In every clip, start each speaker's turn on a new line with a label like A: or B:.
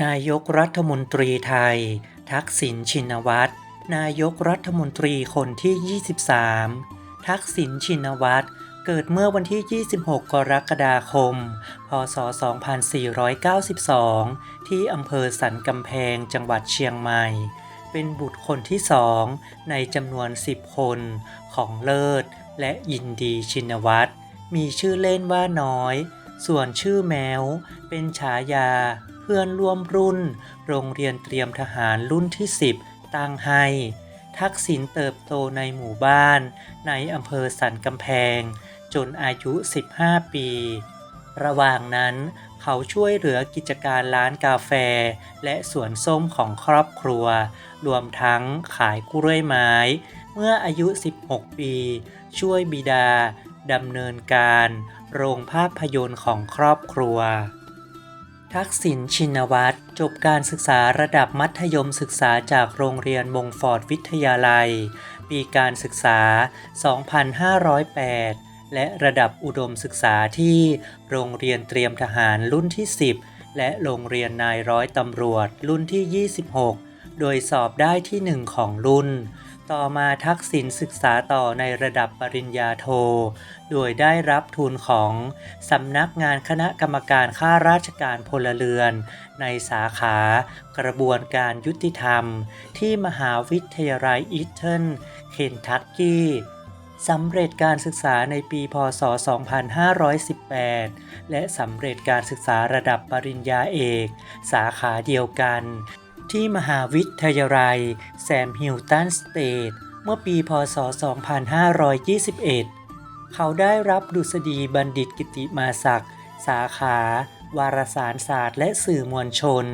A: นายกรัฐมนตรีไทย ทักษิณชินวัตร นายกรัฐมนตรีคนที่ 23 ทักษิณชินวัตร เกิดเมื่อวันที่ 26 กรกฎาคม พศ 2492 ที่อำเภอสันกำแพงจังหวัดเชียงใหม่ เป็นบุตรคนที่สองในจำนวน 10 คนของเลิศ และยินดีชินวัตร มีชื่อเล่นว่าน้อย ส่วนชื่อแมว เป็นฉายา เพื่อนร่วมรุ่น โรงเรียนเตรียมทหารรุ่นที่ 10ตังให้ทักษิณเติบโตในหมู่บ้าน ในอำเภอสันกำแพง จนอายุ 15 ปี ระหว่างนั้นเขาช่วยเหลือกิจการร้านกาแฟ และสวนส้มของครอบครัว รวมทั้งขายกล้วยไม้ เมื่ออายุ 16 ปี ช่วยบิดาดำเนินการ โรงภาพยนตร์ของครอบครัว ทักษิณชินวัตรจบการศึกษาระดับมัธยมศึกษาจากโรงเรียนมงฟอร์ดวิทยาลัย ปีการศึกษา 2508 และระดับอุดมศึกษาที่โรงเรียนเตรียมทหารรุ่นที่ 10 และโรงเรียนนายร้อยตำรวจรุ่นที่ 26 โดยสอบได้ที่หนึ่งของรุ่น ต่อมาทักษิณศึกษาต่อในระดับปริญญาโท โดยได้รับทุนของสำนักงานคณะกรรมการข้าราชการพลเรือน ในสาขากระบวนการยุติธรรม ที่มหาวิทยาลัยอีเทนเคนทักกี้สำเร็จการศึกษาในปีพศ 2518 และสำเร็จการศึกษาระดับปริญญาเอก สาขาเดียวกัน ที่มหาวิทยาลัย แซมฮิลตันสเตทเมื่อปีพศ 2521 เขาได้รับดุษฎีบัณฑิตกิติมาศักดิ์สาขา วารสารศาสตร์และสื่อมวลชน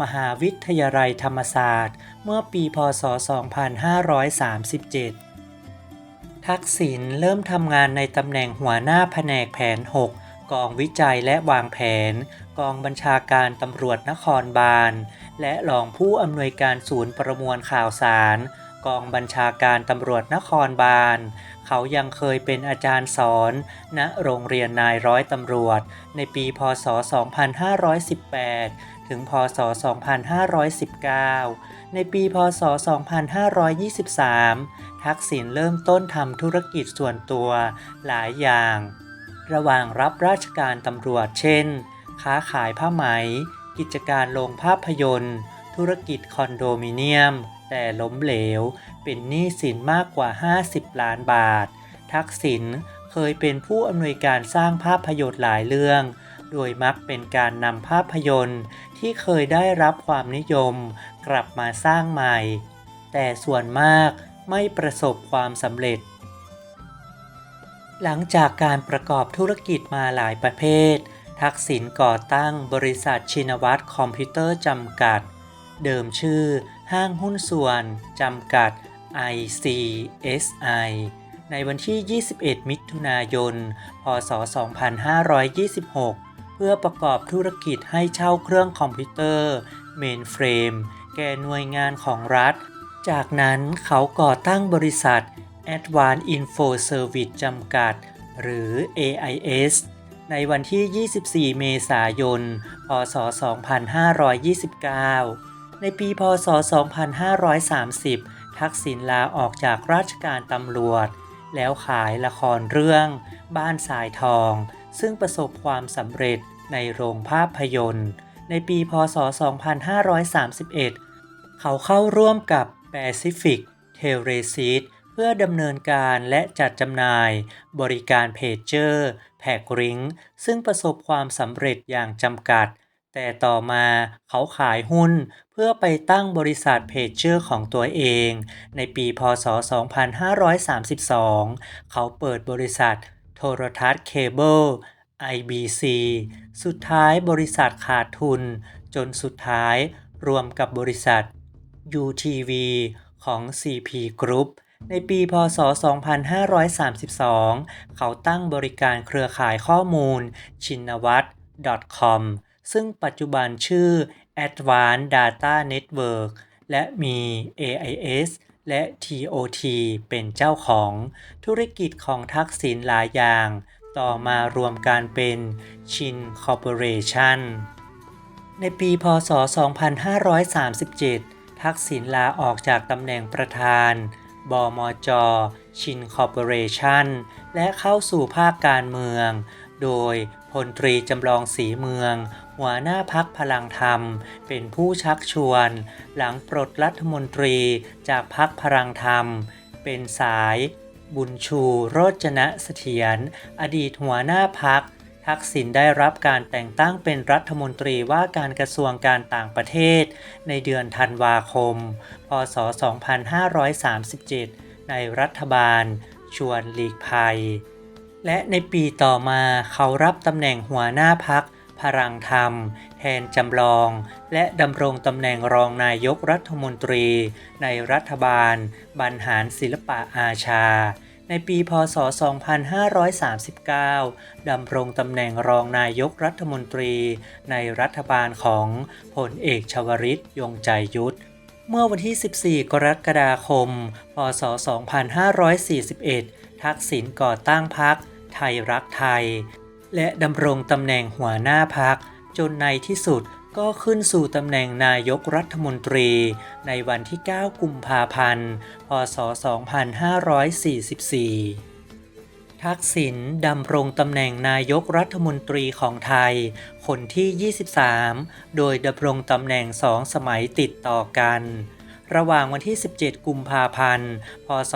A: มหาวิทยาลัยธรรมศาสตร์ เมื่อปีพศ 2537 ทักษิณเริ่มทำงานในตำแหน่งหัวหน้าแผนกแผน 6 กองวิจัยและวางแผน กองบัญชาการตำรวจนครบาล และรองผู้อำนวยการศูนย์ประมวลข่าวสาร กองบัญชาการตำรวจนครบาล เขายังเคยเป็นอาจารย์สอน ณ โรงเรียนนายร้อยตำรวจ ในปี พศ 2518ถึงพศ 2519 ในปี พศ 2523 ทักษิณเริ่มต้นทำธุรกิจส่วนตัวหลายอย่าง ระหว่างรับราชการตำรวจเช่น ค้าขายผ้าไหม กิจการโรงภาพยนตร์ ธุรกิจคอนโดมิเนียม แต่ล้มเหลว เป็นหนี้สินมากกว่า 50 ล้านบาท ทักษิณเคยเป็นผู้อำนวยการสร้างภาพยนตร์หลายเรื่อง โดยมักเป็นการนำภาพยนตร์ที่เคยได้รับความนิยม กลับมาสร้างใหม่ แต่ส่วนมากไม่ประสบความสำเร็จ หลังจากการประกอบธุรกิจมาหลายประเภท ทักษิณก่อตั้งบริษัทชินวัตรคอมพิวเตอร์จำกัด เดิมชื่อ ห้างหุ้นส่วนจำกัด ICSI ในวันที่ 21 มิถุนายน พศ 2526 เพื่อประกอบธุรกิจให้เช่าเครื่องคอมพิวเตอร์ เมนเฟรม แก่หน่วยงานของรัฐ จากนั้นเขาก่อตั้งบริษัท Advanced Info Service จำกัด หรือ AIS ในวันที่ 24 เมษายน พศ 2529 ในปีพศ 2530 ทักษิณลาออกจากราชการตำรวจ แล้วขายละครเรื่อง บ้านสายทอง ซึ่งประสบความสำเร็จในโรงภาพยนตร์ ในปีพศ 2531 เขาเข้าร่วมกับ Pacific t e l e s e a t เพื่อดำเนินการและจัดจำหน่าย บริการเพจเจอร์แพ็กริงซึ่งประสบความสำเร็จอย่างจำกัด แต่ต่อมาเขาขายหุ้นเพื่อไปตั้งบริษัทเพจเจอร์ของตัวเอง ในปีพศ 2532 เขาเปิดบริษัทโทรทัศน์เคเบิล IBC สุดท้ายบริษัทขาดทุน จนสุดท้ายรวมกับบริษัท UTV ของ CP Group ในปีพศ 2532 เขาตั้งบริการเครือข่ายข้อมูล ชินวัตร .com ซึ่งปัจจุบันชื่อ Advanced Data Network และมี AIS และ TOT เป็นเจ้าของธุรกิจของทักษิณหลายอย่าง ต่อมารวมกันเป็นชินคอร์ปอเรชันในปีพศ 2537 ทักษิณลาออกจากตำแหน่งประธาน บมจ ชินคอร์ปอเรชั่นและเข้าสู่ภาคการเมือง โดยพลตรีจำลองศรีเมือง หัวหน้าพักพลังธรรม เป็นผู้ชักชวน หลังปลดรัฐมนตรีจากพักพลังธรรม เป็นสาย บุญชู โรจนะเสถียรอดีตหัวหน้าพัก ทักษิณได้รับการแต่งตั้งเป็นรัฐมนตรีว่าการกระทรวงการต่างประเทศ ในเดือนธันวาคม พศ 2537 ในรัฐบาล ชวนหลีกภัย และในปีต่อมาเขารับตำแหน่งหัวหน้าพักพลังธรรม แทนจำลอง และดำรงตำแหน่งรองนายกรัฐมนตรี ในรัฐบาล บรรหารศิลปะอาชา ในปีพศ 2539 ดำรงตำแหน่งรองนายกรัฐมนตรี ในรัฐบาลของพลเอกชวริตยงใจยุทธ เมื่อวันที่ 14 กรกฎาคม พศ 2541 ทักษิณก่อตั้งพรรคไทยรักไทย และดำรงตำแหน่งหัวหน้าพักจนในที่สุด ก็ขึ้นสู่ตำแหน่งนายกรัฐมนตรีในวันที่ 9 กุมภาพันธ์ พศ 2544ทักษิณดำรงตำแหน่งนายกรัฐมนตรีของไทย คนที่ 23 โดยดำรงตำแหน่งสองสมัยติดต่อกัน ระหว่างวันที่ 17 กุมภาพันธ์ พศ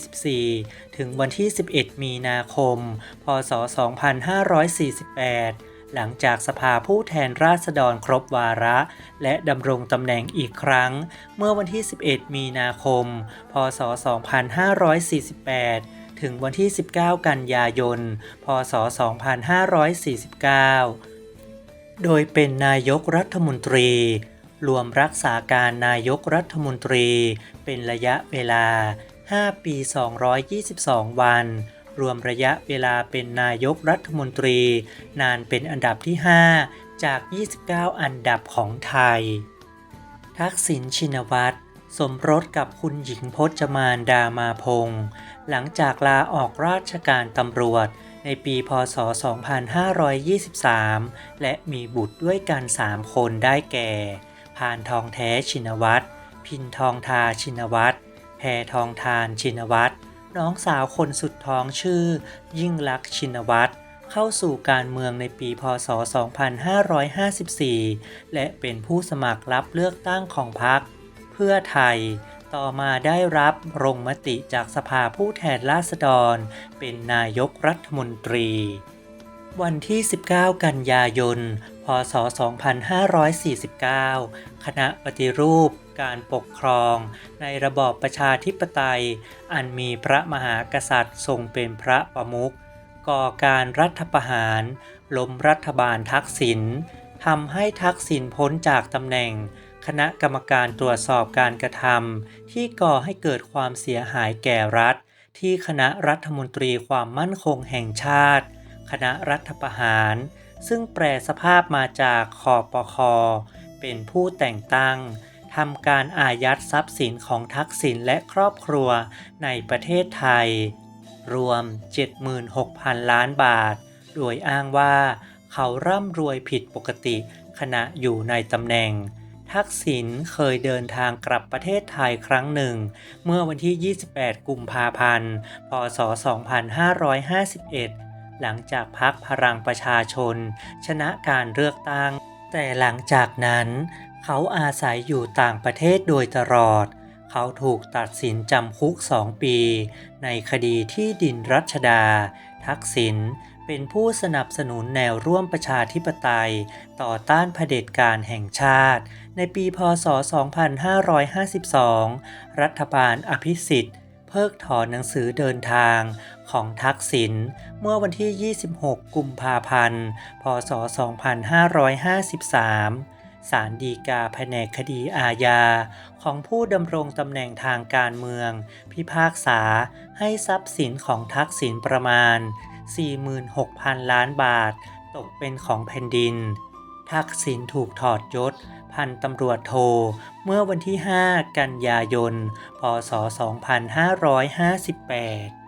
A: 2544 ถึงวันที่ 11 มีนาคม พศ 2548 หลังจากสภาผู้แทนราษฎรครบวาระ และดำรงตำแหน่งอีกครั้ง เมื่อวันที่ 11 มีนาคม พศ 2548 ถึงวันที่ 19 กันยายน พศ 2549 โดยเป็นนายกรัฐมนตรี รวมรักษาการนายกรัฐมนตรี เป็นระยะเวลา 5 ปี 222 วัน รวมระยะเวลาเป็นนายกรัฐมนตรี นานเป็นอันดับที่ 5 จาก 29 อันดับของไทย ทักษิณชินวัตรสมรสกับคุณหญิงพจมานดามาพงศ์หลังจากลาออกราชการตำรวจ ในปีพศ 2523 และมีบุตรด้วยกัน 3 คนได้แก่ พานทองแท้ชินวัตร พินทองทาชินวัตรแพทองทานชินวัตร น้องสาวคนสุดท้องชื่อ ยิ่งลักษณ์ชินวัตรเข้าสู่การเมืองในปีพศ 2554 และเป็นผู้สมัครรับเลือกตั้งของพรรคเพื่อไทย ต่อมาได้รับลงมติจากสภาผู้แทนราษฎร เป็นนายกรัฐมนตรี วันที่ 19 กันยายน พศ 2549 คณะปฏิรูปการปกครอง ในระบอบประชาธิปไตย อันมีพระมหากษัตริย์ทรงเป็นพระประมุขก่อการรัฐประหารล้มรัฐบาลทักษิณทำให้ทักษิณพ้นจากตำแหน่ง คณะกรรมการตรวจสอบการกระทำที่ก่อให้เกิดความเสียหายแก่รัฐ ที่คณะรัฐมนตรีความมั่นคงแห่งชาติ คณะรัฐประหาร ซึ่งแปลสภาพมาจากคอปคเป็นผู้แต่งตั้งทำการอายัดทรัพย์สินของทักษิณและครอบครัวในประเทศไทย รวม 76,000 ล้านบาท โดยอ้างว่าเขาร่ำรวยผิดปกติขณะอยู่ในตำแหน่ง ทักษิณเคยเดินทางกลับประเทศไทยครั้งหนึ่ง เมื่อวันที่ 28 กุมภาพันธ์ พศ 2551 หลังจากพักพลังประชาชน ชนะการเลือกตั้ง แต่หลังจากนั้น เขาอาศัยอยู่ต่างประเทศโดยตลอด เขาถูกตัดสินจำคุก2ปี ในคดีที่ดินรัชดา ทักษิณเป็นผู้สนับสนุนแนวร่วมประชาธิปไตย ต่อต้านเผด็จการแห่งชาติ ในปีพศ 2552 รัฐบาลอภิสิทธิ์ พิกถอนหนังสือเดินทางของทักษิณเมื่อวันที่ 26 กุมภาพันธ์ พศ 2553ศาลฎีกาแผนกคดีอาญา ของผู้ดำรงตำแหน่งทางการเมือง พิพากษาให้ทรัพย์สินของทักษิณประมาณ 46,000 ล้านบาท ตกเป็นของแผ่นดิน ทักษิณถูกถอดยศ พันตำรวจโท เมื่อวันที่ 5 กันยายน พศ 2558